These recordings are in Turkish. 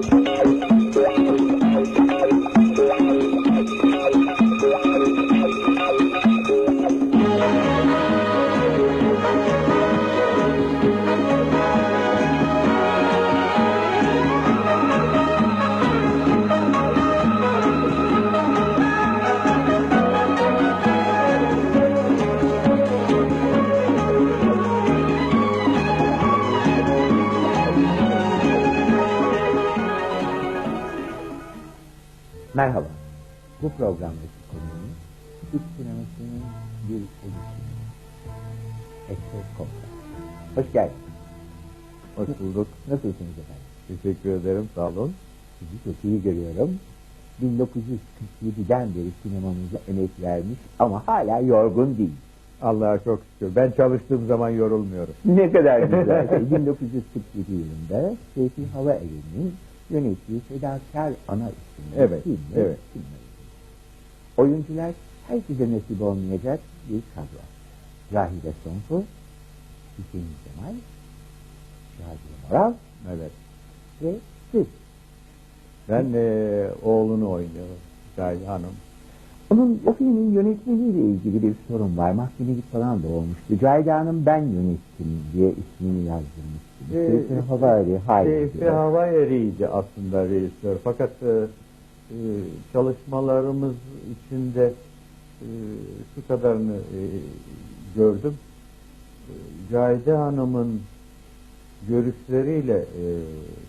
Thank you. Merhaba. Bu programdaki konumuz Türk sinemasının bir oluşumu. Ekser Kopta. Hoş geldin. Hoş bulduk. Nasılsınız efendim? Teşekkür ederim. Sağ olun. Sizi çok iyi görüyorum. 1947'den beri sinemamıza emek vermiş ama hala yorgun değil. Allah'a çok şükür. Ben çalıştığım zaman yorulmuyorum. Ne kadar güzel. 1947 yılında Seyfi Hava Evi'nin yönettiği Fedakar Ana isimli Evet, filmle evet. filmler. Oyuncular herkese nasip olmayacak bir kadro. Zahide Sonku, Hüseyin Cemal, Şahin Moral Evet. ve siz. Ben eee, oğlunu oynuyorum. Cahil Hanım. Onun o filmin yönetmeniyle ilgili bir sorun var. Mahkemelik falan da olmuştu. Cahide Hanım ben yönettim diye ismini yazdırmıştı. Ee, Seyfi Hava Evi hayır Seyfi diyor. Hava Eri'ydi aslında rejisör. Fakat eee, eee, çalışmalarımız içinde eee, şu kadarını eee, gördüm. Eee, Cahide Hanım'ın görüşleriyle eee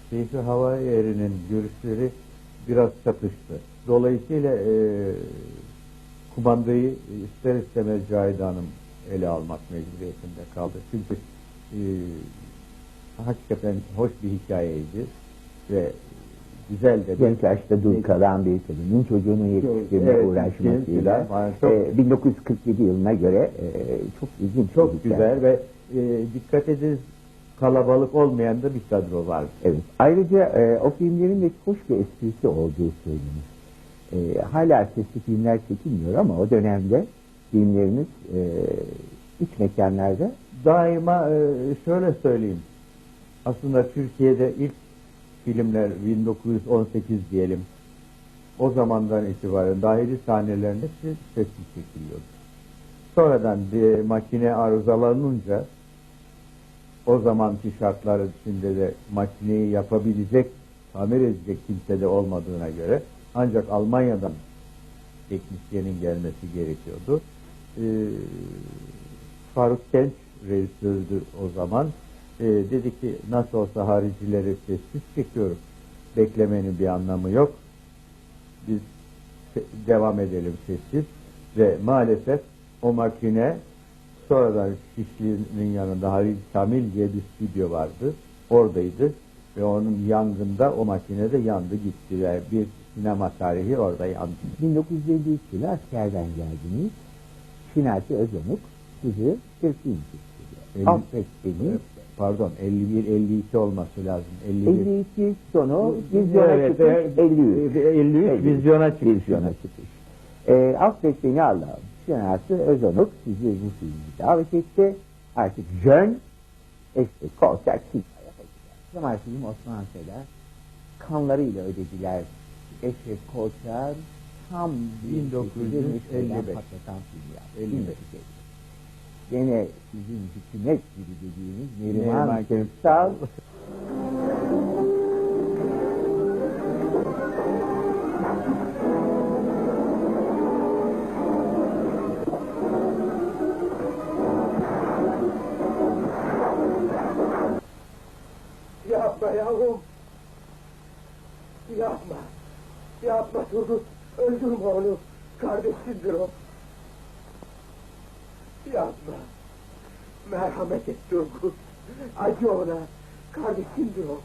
Seyfi Hava Eri'nin görüşleri biraz çatıştı. Dolayısıyla eee kumandayı ister istemez Cahide Hanım ele almak mecburiyetinde kaldı. Çünkü eee, hakikaten hoş bir hikayeydi ve güzel de Genç yaşta dul kalan bir kadının çocuğunu yetiştirme Evet, uğraşmasıyla çok- e, 1947 yılına göre e, çok ilginç bir çok hikaye. güzel ve e, dikkat ediniz kalabalık olmayan da bir kadro var. Evet. Ayrıca e, o filmlerin de hoş bir esprisi olduğu söylenir. E, hala sesli filmler çekilmiyor ama o dönemde filmleriniz e, iç mekanlarda Daima e, şöyle söyleyeyim. Aslında Türkiye'de ilk filmler 1918 diyelim. O zamandan itibaren dahili sahnelerinde sesli çekiliyordu. Sonradan bir makine arızalanınca o zamanki şartlar içinde de makineyi yapabilecek, tamir edecek kimse de olmadığına göre ancak Almanya'dan teknisyenin gelmesi gerekiyordu. Ee, Faruk Genç rejisördü o zaman. Ee, dedi ki nasıl olsa haricileri sessiz çekiyorum. Beklemenin bir anlamı yok. Biz devam edelim sessiz ve maalesef o makine sonradan Şişli'nin yanında Halil Kamil diye bir stüdyo vardı. Oradaydı ve onun yangında o makine de yandı gitti ve bir sinema tarihi orada yandı. 1953 yılı askerden geldiniz. Şinasi Özomuk sizi çektiriyor. Elli- Affet beni. Pardon 51-52 olması lazım. 51. 52 sonu vizyona Evet, çıkmış evet. 53. 53 vizyona çıkmış. Vizyona çıkmış. E, affet beni Allah'ım. Şinasi Özonuk sizi filmi davet etti. Artık Jön eski konser sinema yapacak. Film Osman Seler kanlarıyla ödediler. Eşref Koçar tam 1955. patlatan film yaptı. 55. 1955. Gene sizin hükümet gibi dediğiniz Neriman Köksal Merhamet et Turgut. Acı ona. Kardeşindir o.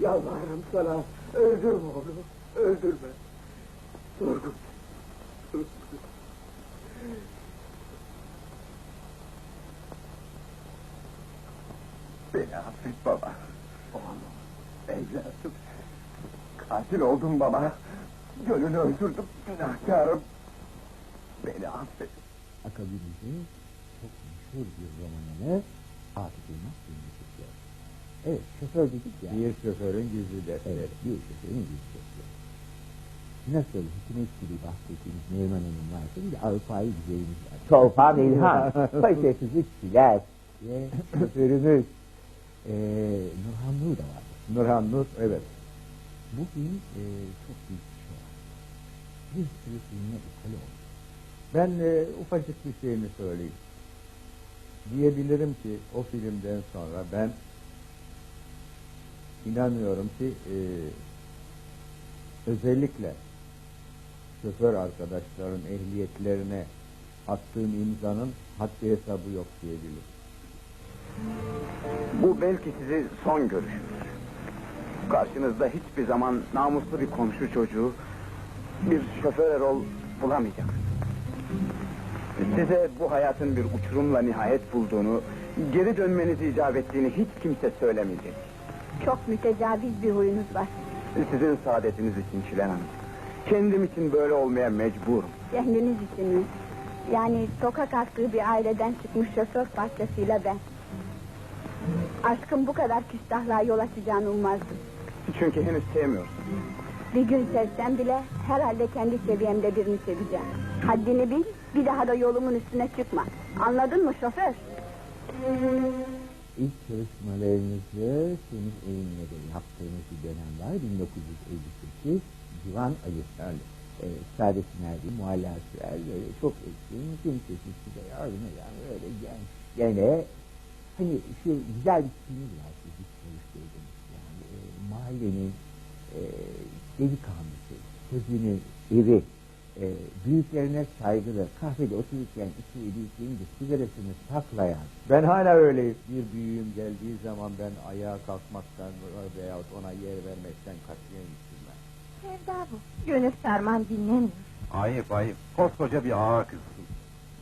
Yalvarırım sana. Öldürme onu. Öldürme. Turgut. Turgut. Beni affet baba. Oğlum, evladım. Katil oldum baba. Gönlünü öldürdüm, günahkarım. Beni affet. akabimizin çok meşhur bir romanını Atıf Yılmaz filmi çekiyor. Evet, şoför dedik ya. Bir şoförün gizli defteri. Evet, bir şoförün yüzdesi. Nasıl hükümet gibi bahsettiğimiz Neriman Hanım varsa bir de Avrupa'yı güzelimiz var. Çolpan İlhan, paşa kızı Çilek ve şoförümüz e, Nurhan Nur da var. Nurhan Nur, evet. Bu film e, çok büyük bir şey var. Bir sürü filmine ithal oldu. Ben e, ufacık bir şeyini söyleyeyim. Diyebilirim ki o filmden sonra ben inanıyorum ki e, özellikle şoför arkadaşların ehliyetlerine attığım imzanın haddi hesabı yok diyebilirim. Bu belki sizi son görüşünüz. Karşınızda hiçbir zaman namuslu bir komşu çocuğu, bir şoför erol bulamayacaksınız. Size bu hayatın bir uçurumla nihayet bulduğunu, geri dönmenizi icap ettiğini hiç kimse söylemeyecek. Çok mütecaviz bir huyunuz var. Sizin saadetiniz için Çilen Hanım. Kendim için böyle olmaya mecburum. Kendiniz için mi? Yani sokak attığı bir aileden çıkmış şoför parçasıyla ben. Aşkın bu kadar küstahlığa yol açacağını ummazdım. Çünkü henüz sevmiyorsun. Bir gün sevsem bile herhalde kendi seviyemde birini seveceğim. Haddini bil, bir daha da yolumun üstüne çıkma. Anladın mı şoför? İlk çalışmalarınızı Temiz Eğim'le de yaptığınız bir dönem var. 1958 Divan Ali. Yani E, Saadet Nerdi, Mualla Sürer çok etkin, kimsesiz size yardım eden böyle genç. Gene hani şu güzel bir filmi var biz çalıştırdınız. Yani e, mahallenin e, delikanlısı, sözünün eri, e, büyüklerine saygılı, kahvede otururken içi büyüklerin de sigarasını saklayan, ben hala öyleyim. Bir büyüğüm geldiği zaman ben ayağa kalkmaktan veyahut ona yer vermekten katiyen istemem. Sevda bu. Gönül sarman dinlemiyor. Ayıp ayıp. Koskoca bir ağa kızsın.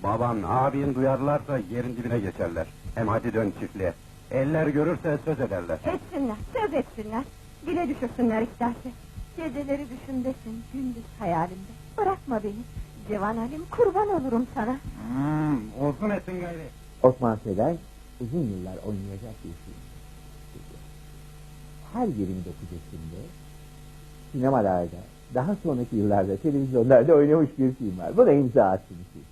Baban, abin duyarlarsa yerin dibine geçerler. Hem hadi dön çiftliğe. Eller görürse söz ederler. Etsinler, söz etsinler. Dile düşürsünler isterse. Geceleri düşündesin, gündüz hayalimde. Bırakma beni. Civan Halim kurban olurum sana. Hmm, olsun etsin gayri. Osman Seden uzun yıllar oynayacak bir film. Her 29 Ekim'de sinemalarda, daha sonraki yıllarda televizyonlarda oynamış bir film var. Bu da imza attı bir film.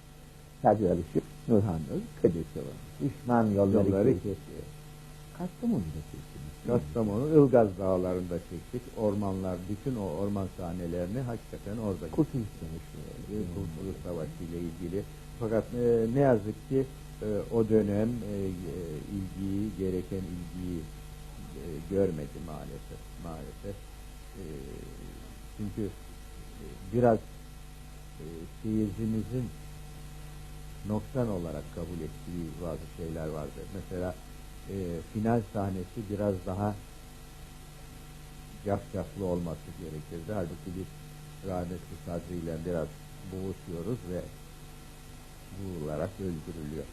Sadri Alışık, Nurhan Nur, Kadir Savan. Düşman yolları, Yolları kesesi. Kastamonu'da çektiniz. Kastamonu Ilgaz Dağları'nda çektik. Ormanlar, bütün o orman sahnelerini hakikaten orada Kurtuluş Savaşı. bir Kurtuluş Savaşı ile ilgili. Fakat e, ne yazık ki e, o dönem e, e, ilgiyi, gereken ilgiyi e, görmedi maalesef. Maalesef. E, çünkü e, biraz e, seyircimizin noksan olarak kabul ettiği bazı şeyler vardı. Mesela e, final sahnesi biraz daha cafcaflı olması gerekirdi. Halbuki biz rahmetli Sadri ile biraz boğuşuyoruz ve boğularak öldürülüyor.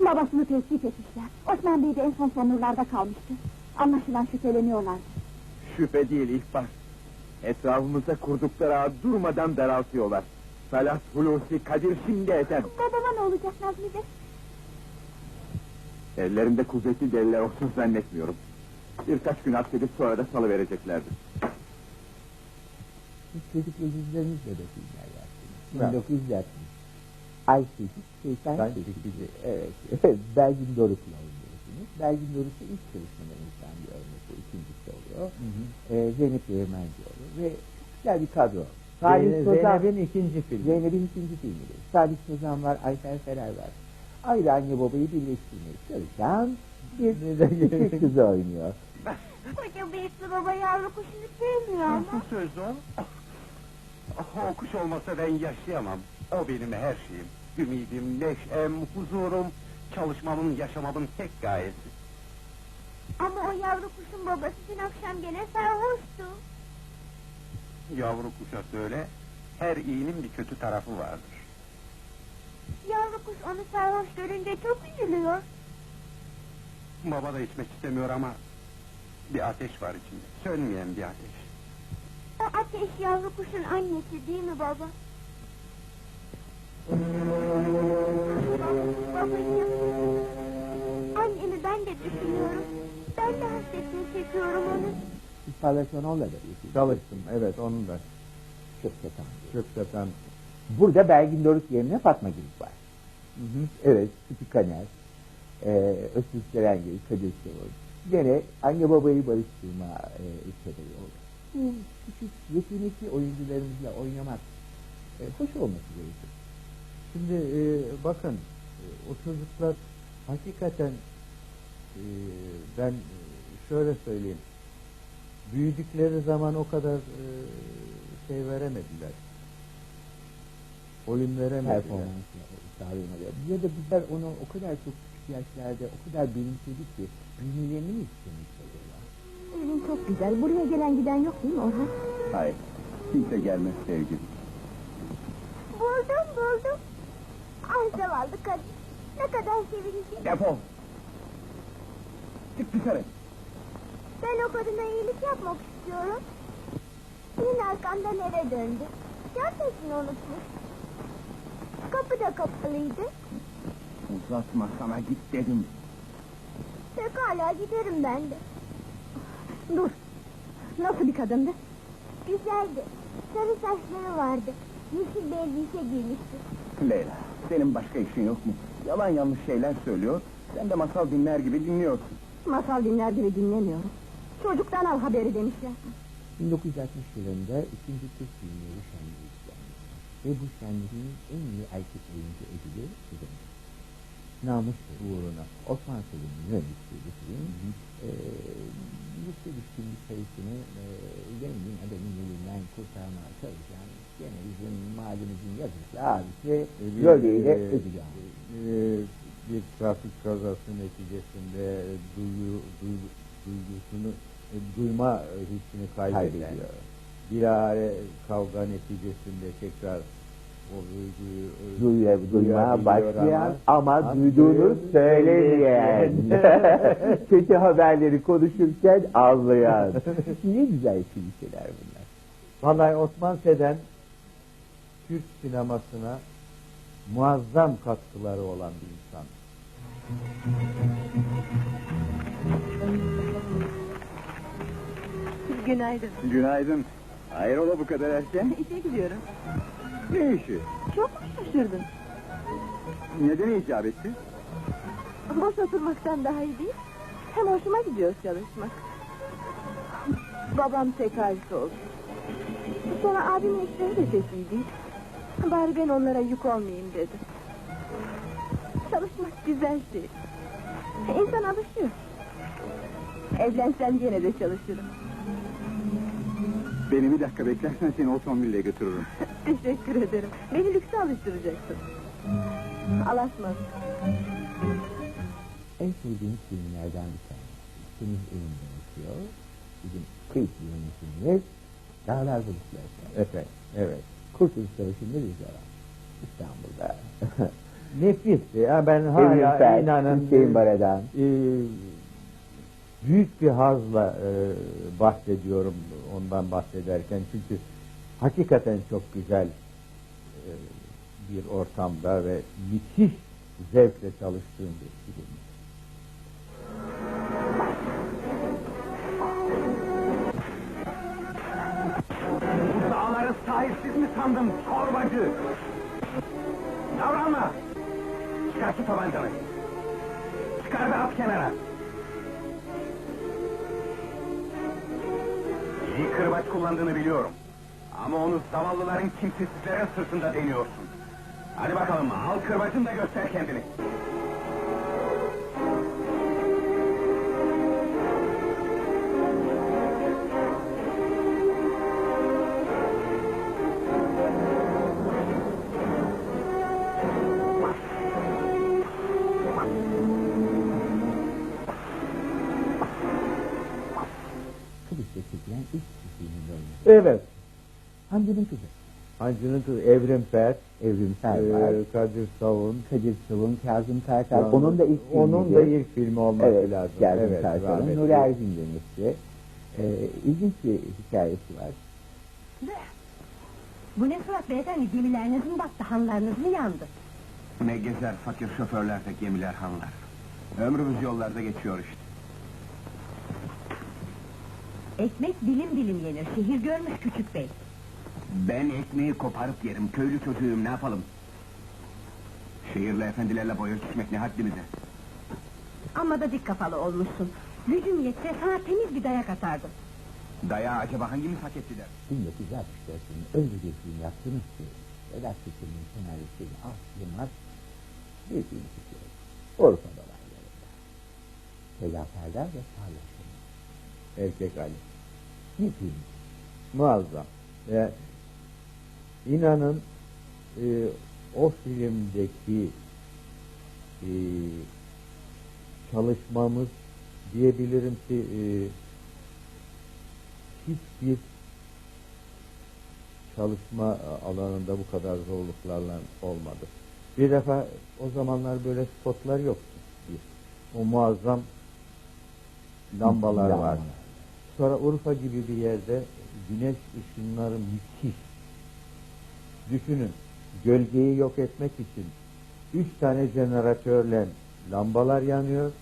Babasını tespit etmişler. Osman Bey de en son sonurlarda kalmıştı. Anlaşılan şüpheleniyorlar. Şüphe değil ihbar. Etrafımızda kurdukları ağ durmadan daraltıyorlar. Salat, Hulusi, Kadir şimdi eder. Babama ne olacak Nazmi Bey? Ellerinde kuvvetli deliller olsun zannetmiyorum. Birkaç gün hapsedip sonra da salıvereceklerdir. Siz çocuk yıldızlarınızla da filmler yaptınız. Evet. 1960. Ay Çeşit, Şeytan Çeşit. Evet. Belgin Doruk'la oynuyorsunuz. Belgin Doruk'ta ilk çalışmalarınızdan bir örnek. ikincisi oluyor. Ee, Zeynep Değirmencioğlu ve güzel bir kadro. Salih Zeynep- Sozan, Zeynep'in ikinci filmi. Zeynep'in ikinci filmidir. Salih Sozan var, Ayfer Ferer var. Ayrı anne babayı birleştirmeye çalışan bir küçük kızı oynuyor. Koca bıyıklı baba yavru kuşunu sevmiyor ama. Nasıl söz o? O kuş olmasa ben yaşayamam. O benim her şeyim. Ümidim, neşem, huzurum, çalışmamın, yaşamamın tek gayesi. Ama o yavru kuşun babası dün akşam gene sarhoştu. Yavru kuşa söyle, her iyinin bir kötü tarafı vardır. Yavru kuş onu sarhoş görünce çok üzülüyor. Baba da içmek istemiyor ama bir ateş var içinde. Sönmeyen bir ateş. O ateş yavru kuşun annesi değil mi baba? Babacığım. Annemi ben de düşünüyorum. Ben de hasretini çekiyorum onun. Siz Parlasyonon'la da Çalıştım, evet onun da. Çok satan. Burada Belgin Doruk yerine Fatma Gülük var. Evet, Sütü Kaner, e, Öztürk Serengil, Kadir Çavur. Gene anne babayı barıştırma e, sebebi oldu. Bu küçük yetenekli oyuncularımızla oynamak e, hoş olması gerekiyor. Şimdi e, bakın e, o çocuklar hakikaten e, ben e, şöyle söyleyeyim büyüdükleri zaman o kadar e, şey veremediler. Oyun veremediler. Performansına sağlayamadı. Ya da bizler onu o kadar çok küçük yaşlarda o kadar benimsedik ki büyümelerini mi istemiş acaba? Evin çok güzel. Buraya gelen giden yok değil mi Orhan? Hayır. Kimse gelmez sevgilim. Buldum buldum. Ay zavallı kadın. Ne kadar sevinci. Defol. Çık dışarı. Ben o kadına iyilik yapmak istiyorum. Senin arkandan eve döndü. Gerçekten unutmuş. Kapı da kapalıydı. Uzatma sana git dedim. Pekala giderim ben de. Dur. Nasıl bir kadındı? Güzeldi. Sarı saçları vardı. Yeşil bir elbise giymişti. Leyla, senin başka işin yok mu? Yalan yanlış şeyler söylüyor. Sen de masal dinler gibi dinliyorsun. Masal dinler gibi dinlemiyorum. Çocuktan al haberi demişler. 1960 yılında ikinci Türk filmleri şenliği. Ve bu şenliğin en iyi erkek oyuncu ödülü kazandı. Namus uğruna Osman Selim'in yönettiği bu film, eee yüksek düşkünlük sayısını eee zengin adamın elinden kurtarmaya çalışan gene bizim mahallemizin yazıcısı abisi Bir, Lölye ile e, ödülü aldı. e, bir trafik kazası neticesinde duyu, duyu, duygusunu e, duyma hissini kaybeden Kaybediyor. Bir ara kavga neticesinde tekrar o duyguyu Duyuya, duymaya başlayan ama, ama duyduğunu söylemeyen. Kötü haberleri konuşurken ağlayan. ne güzel klişeler bunlar. Vallahi Osman Seden Türk sinemasına muazzam katkıları olan bir insan. Günaydın. Günaydın. Hayrola bu kadar erken? İşe gidiyorum. Ne işi? Çok mu şaşırdın? Neden icap etti? Boş oturmaktan daha iyi değil. Hem hoşuma gidiyor çalışmak. Babam tekrarcı oldu. Sonra abimin işleri de değil. Bari ben onlara yük olmayayım dedim. Çalışmak güzel şey. İnsan alışıyor. Evlensem gene de çalışırım. Beni bir dakika beklersen seni otomobille götürürüm. Teşekkür ederim. Beni lükse alıştıracaksın. Alasmaz. En sevdiğim filmlerden bir tanesi. Temiz Elim'de okuyor. Bizim kayıtlı yönetimimiz Dağlar Bulutlar. Efendim, evet. Kurtuluş Savaşı'nda biz var. İstanbul'da. Nefisti. Ya ben hala inanın Hüseyin Baradan. e, büyük bir hazla e, bahsediyorum ondan bahsederken çünkü hakikaten çok güzel e, bir ortamda ve müthiş zevkle çalıştığım bir film. Bu dağları sahipsiz mi sandın çorbacı? Davranma! Çıkar şu tabancanı. Çıkar da at kenara. Kırbaç kullandığını biliyorum. Ama onu zavallıların kimsesizlerin sırtında deniyorsun. Hadi bakalım al kırbacını da göster kendini. Evet. Hamdi'nin kızı. Hancı'nın kızı Evrim Fet, Evrimsel e, var. Kadir Savun. Kadir Savun, Kazım Kartal. Onun da ilk Onun filmiydi. da ilk filmi olması evet, lazım. Kazım evet, Kartal'ın. Nuri Ergin demesi. Ee, ilginç bir hikayesi var. Bu ne surat beyefendi gemileriniz mi battı hanlarınız mı yandı? Ne gezer fakir şoförler de gemiler hanlar. Ömrümüz yollarda geçiyor işte. Ekmek dilim dilim yenir. Şehir görmüş küçük bey. Ben ekmeği koparıp yerim, köylü çocuğuyum, ne yapalım? Şehirli efendilerle boya düşmek ne haddimize? Amma da dik kafalı olmuşsun. Gücüm yetse sana temiz bir dayak atardım. Dayağı acaba hangimiz hak etti der? 1964'ün öyle bir film yaptınız ki Vedat Kıçı'nın senaryosuyla Alt Yılmaz bir film tutuyor. Urfa dolaylarında. Peygamberler ve paylaşım. Erkek Ali. Film. Muazzam. Ve inanın e, o filmdeki e, çalışmamız diyebilirim ki e, hiçbir çalışma alanında bu kadar zorluklarla olmadı. Bir defa o zamanlar böyle spotlar yoktu. Bir. O muazzam lambalar var. Sonra Urfa gibi bir yerde güneş ışınları müthiş. Düşünün, gölgeyi yok etmek için üç tane jeneratörle lambalar yanıyor.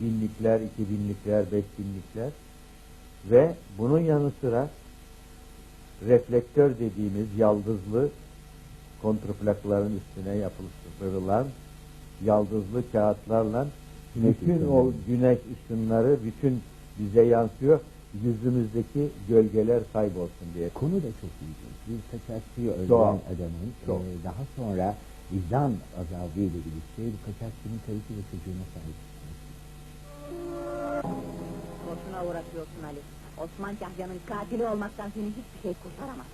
Binlikler, iki binlikler, beş binlikler. Ve bunun yanı sıra reflektör dediğimiz yaldızlı kontrplakların üstüne yapıştırılan yaldızlı kağıtlarla bütün o güneş ışınları bütün bize yansıyor. Yüzümüzdeki gölgeler kaybolsun diye. Konu da çok ilginç. Bir kaçakçıyı öldüren Doğal. adamın Çok. e, daha sonra vicdan azabıyla birlikte bir kaçakçının karısı ve çocuğuna sahip çıkması. Boşuna uğraşıyorsun Ali. Osman Kahya'nın katili olmaktan seni hiçbir şey kurtaramaz.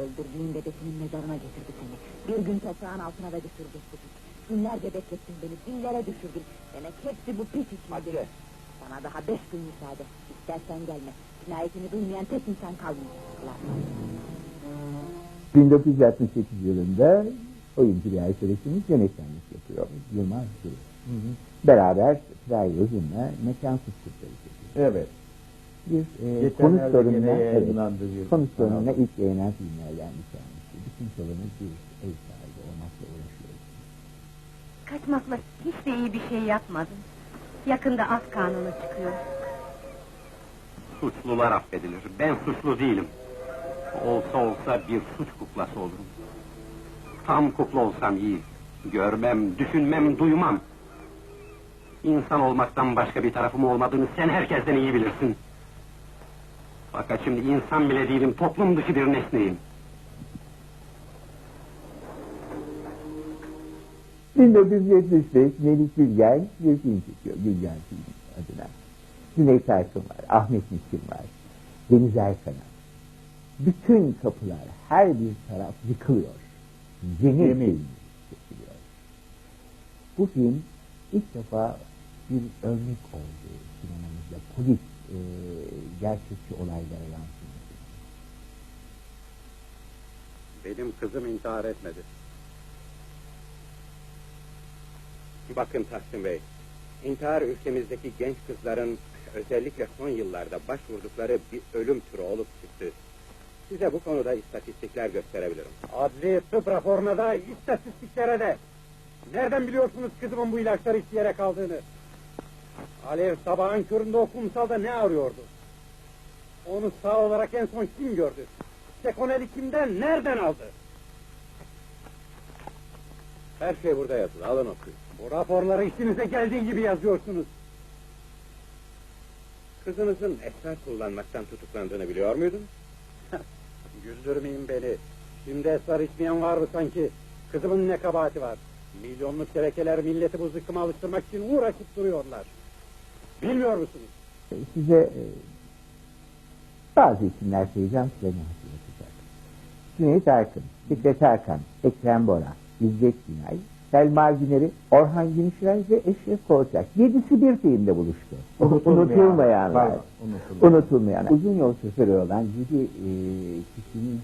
Öldürdüğün dedesinin mezarına getirdi seni. Bir gün toprağın altına da düşürdü bu pis. Günlerce beklettin beni, dillere düşürdün. Demek hepsi bu pis içindir. Sana daha beş gün müsaade. İstersen gelme. Cinayetini duymayan tek insan kalmayacak. Lan. 1968 yılında oyuncu bir arkadaşımız yönetmenlik yapıyor. Yılmaz Gürü. Beraber Tray Uzun'la mekan fıskırtları çekiyor. Evet. Bir e, Geçenlerde konu gene sorununa, evet, yayınlandı bir konu sorununa ilk yayınlanan filmlerden bir tanesi. Bütün sorunumuz bir ev sahibi olmakla uğraşıyoruz. Kaçmakla hiç de iyi bir şey yapmadın. Yakında af kanunu çıkıyor. Suçlular affedilir. Ben suçlu değilim. Olsa olsa bir suç kuklası olurum. Tam kukla olsam iyi. Görmem, düşünmem, duymam. İnsan olmaktan başka bir tarafım olmadığını sen herkesten iyi bilirsin. Fakat şimdi insan bile değilim, toplum dışı bir nesneyim. 1975 Melih Gülgen bir film çekiyor. Gülgen filmi adına. Cüneyt Arkın var, Ahmet Metin var, Deniz Erkan'a. Bütün kapılar, her bir taraf yıkılıyor. Yeni Yemin. film çekiliyor. Bu film ilk defa bir örnek oldu sinemamızda. Polis e, gerçekçi olaylara yansıması. Benim kızım intihar etmedi. Bakın Tahsin Bey, intihar ülkemizdeki genç kızların özellikle son yıllarda başvurdukları bir ölüm türü olup çıktı. Size bu konuda istatistikler gösterebilirim. Adli tıp raporuna da, istatistiklere de. Nereden biliyorsunuz kızımın bu ilaçları isteyerek kaldığını? Alev sabahın köründe o kumsalda ne arıyordu? Onu sağ olarak en son kim gördü? Sekoneli kimden, nereden aldı? Her şey burada yazılı, alın okuyun. Bu raporları işinize geldiği gibi yazıyorsunuz. Kızınızın esrar kullanmaktan tutuklandığını biliyor muydun? Güldürmeyin beni. Şimdi esrar içmeyen var mı sanki? Kızımın ne kabahati var? Milyonluk terekeler milleti bu zıkkıma alıştırmak için uğraşıp duruyorlar. Bilmiyor musunuz? Size e, bazı isimler söyleyeceğim size ne hatırlatacak. Cüneyt Arkın, Fikret Erkan, Ekrem Bora, İzzet Günay, Selma Güner'i, Orhan Gümüşray ve Eşref Kolçak. Yedisi bir filmde buluştu. Unutulmayan. Unutulmayanlar. Unutulmayanlar. Uzun yol şoförü olan yedi e, kişinin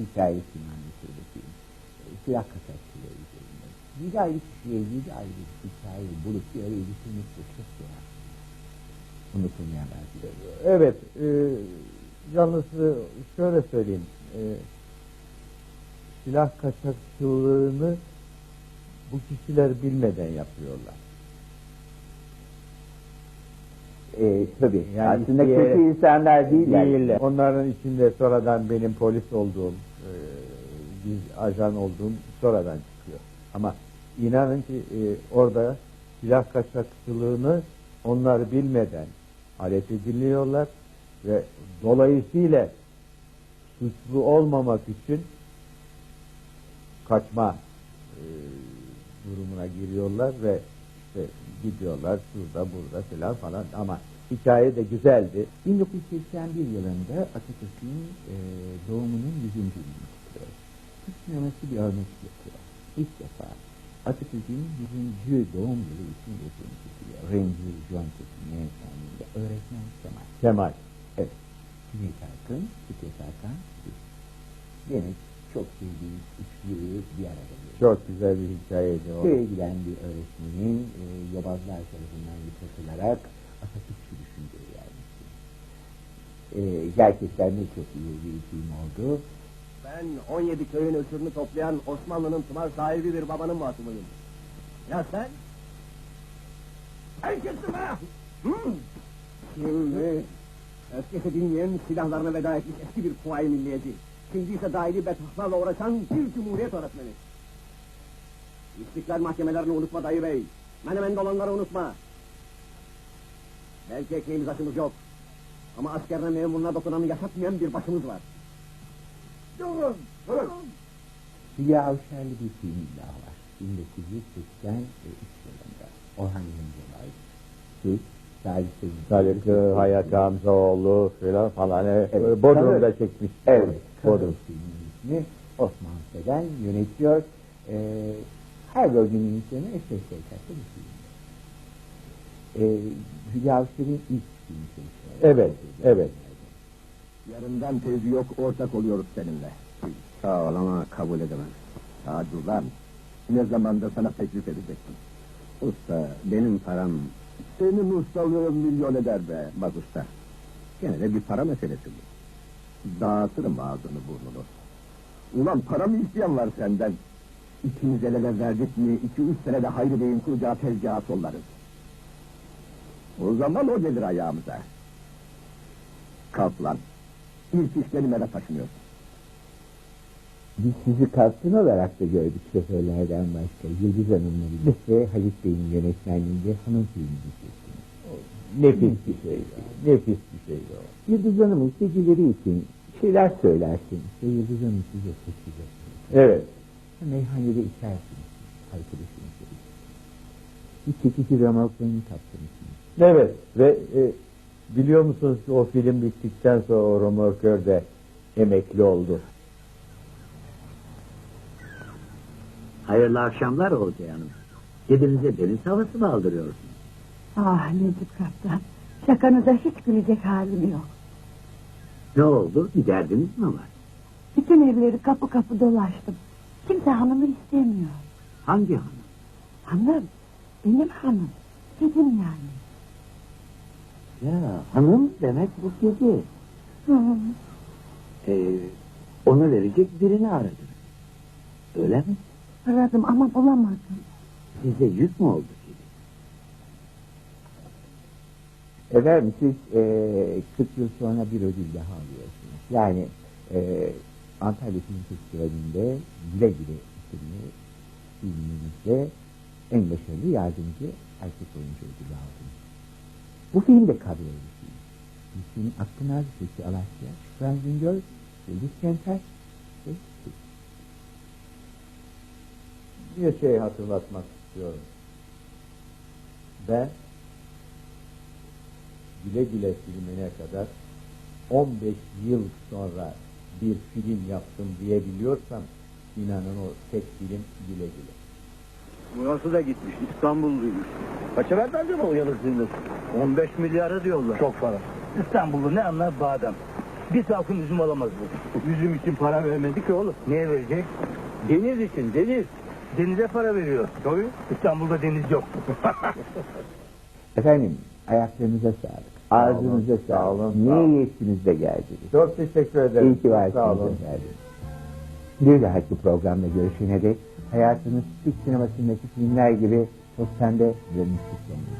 hikayesini anlatıyor film. Silah kaçakçıları üzerinde. Yedi ayrı kişiye yedi ayrı bir hikayeyi bulup bir araya getirmek de çok zor. Unutulmayanlar. Evet, e, yalnız e, şöyle söyleyeyim. E, silah kaçakçılığını bu kişiler bilmeden yapıyorlar. E, tabii. Yani Aslında isteyerek- kötü insanlar değiller. Değiller. Onların içinde sonradan benim polis olduğum, e, bir ajan olduğum sonradan çıkıyor. Ama inanın ki e, orada silah kaçakçılığını onlar bilmeden alet ediliyorlar ve dolayısıyla suçlu olmamak için kaçma e, durumuna giriyorlar ve işte gidiyorlar şurada burada filan falan ama hikaye de güzeldi. 1981 yılında Atatürk'ün e, doğumunun 100. yılını kutluyor. Türk sineması bir örnek yapıyor. İlk defa Atatürk'ün 100. doğum yılı için yapılmış yapılıyor. Remzi John Tekin yönetmenliğinde öğretmen Kemal. Kemal. Evet. Cüneyt Arkın, Fikret biz. Demek çok sevdiğim üçlüyü bir arada görüyoruz. Çok güzel bir hikayeydi o. Köye giden bir öğretmenin e, yobazlar tarafından yıpratılarak Atatürkçü düşünceye gelmesi. E, gerçekten de çok iyi bir film oldu. Ben 17 köyün ösürünü toplayan Osmanlı'nın tımar sahibi bir babanın masumuyum. Ya sen? Sen kimsin be? Hmm. Şimdi öfkesi dinleyen silahlarına veda etmiş eski bir kuvayi milliyeci. Şimdi ise dahili betahlarla uğraşan bir cumhuriyet öğretmeni. İstiklal mahkemelerini unutma dayı bey. Menemen dolanları unutma. Belki ekmeğimiz açımız yok. Ama askerine memuruna dokunanı yaşatmayan bir başımız var. Durun! Durun! Hülya Avşarlı bir film daha var. 1983 yılında. Orhan Gencebay, Türk, Salih Sezgin. Salih Hayat Hamzaoğlu filan falan. Evet. Evet. Bodrum'da Tabii. çekmiş. Evet, Bodrum. İsmi Osman Seden yönetiyor. Ee, her üzerine eşek şevkatlı bir film. Ee, Hülya Avşar'ın ilk filmi. Evet, evet. Yarından tezi yok, ortak oluyoruz seninle. Sağ ol ama kabul edemem. Hadi ulan, ne zamanda sana teklif edecektim. Usta, benim param... Senin ustalığın milyon eder be, bak usta. Gene de bir para meselesi bu. Dağıtırım ağzını burnunu. Ulan para mı isteyen var senden? İkimiz el ele verdik mi, iki üç senede Hayri Bey'in kuracağı tezgaha sollarız. O zaman o gelir ayağımıza. Kalk lan. İlk iş benim eve taşınıyor. Biz sizi kaptan olarak da gördük şoförlerden başka. Yıldız Hanım'la birlikte Halit Bey'in yönetmenliğinde hanım filmi çektiniz. Nefis bir şeydi. Nefis bir şeydi o. Yıldız Hanım'ın geceleri için şeyler söylersiniz ve Yıldız Hanım size seçecek. Evet. Meyhanede içersiniz arkadaşınızla. Bir çekici remorklarını kaptırırsınız. Evet ve e, biliyor musunuz ki o film bittikten sonra o romorkör de emekli oldu. Hayırlı akşamlar Olcay Hanım. Dedinize deniz havası mı aldırıyorsunuz? Ah Necip Kaptan. Şakanıza hiç gülecek halim yok. Ne oldu? Bir derdiniz mi var? Bütün evleri kapı kapı dolaştım. Kimse hanımı istemiyor. Hangi hanım? Hanım, benim hanım. Dedim yani. Ya hanım demek bu kedi. Hı. Ee, onu verecek birini aradınız. Öyle mi? Aradım ama bulamadım. Size yük mü oldu kedi? Efendim siz e, 40 yıl sonra bir ödül daha alıyorsunuz. Yani e, Antalya Film Festivali'nde güle güle isimli filminizde en başarılı yardımcı erkek oyuncu ödülü aldınız. Bu film de film. Bu film Akın Arzusesi Alasya, Şükran Güngör, Yıldız Kenter ve siz. Bir şey hatırlatmak istiyorum. Ben Güle Güle filmine kadar 15 yıl sonra bir film yaptım diyebiliyorsam inanın o tek film Güle Güle. Burası da gitmiş, İstanbulluymuş. Kaça verdi mi uyanırsınız? 15 milyarı diyorlar. Çok para. İstanbullu ne anlar badem. Bir salkım üzüm alamaz bu. Üzüm için para vermedi ki oğlum. Neye verecek? Deniz için, deniz. Denize para veriyor. Tabii. İstanbul'da deniz yok. Efendim ayaklarınıza sağlık. Ağzınıza sağ sağlık. olun, Ne sağ olun. yettiniz de geldiniz. Çok teşekkür ederim. İyi ki varsınız Sağ olun. efendim. Bir dahaki programda görüşene dek hayatınız Türk sinemasındaki filmler gibi çok sende ve mutlu sonuna.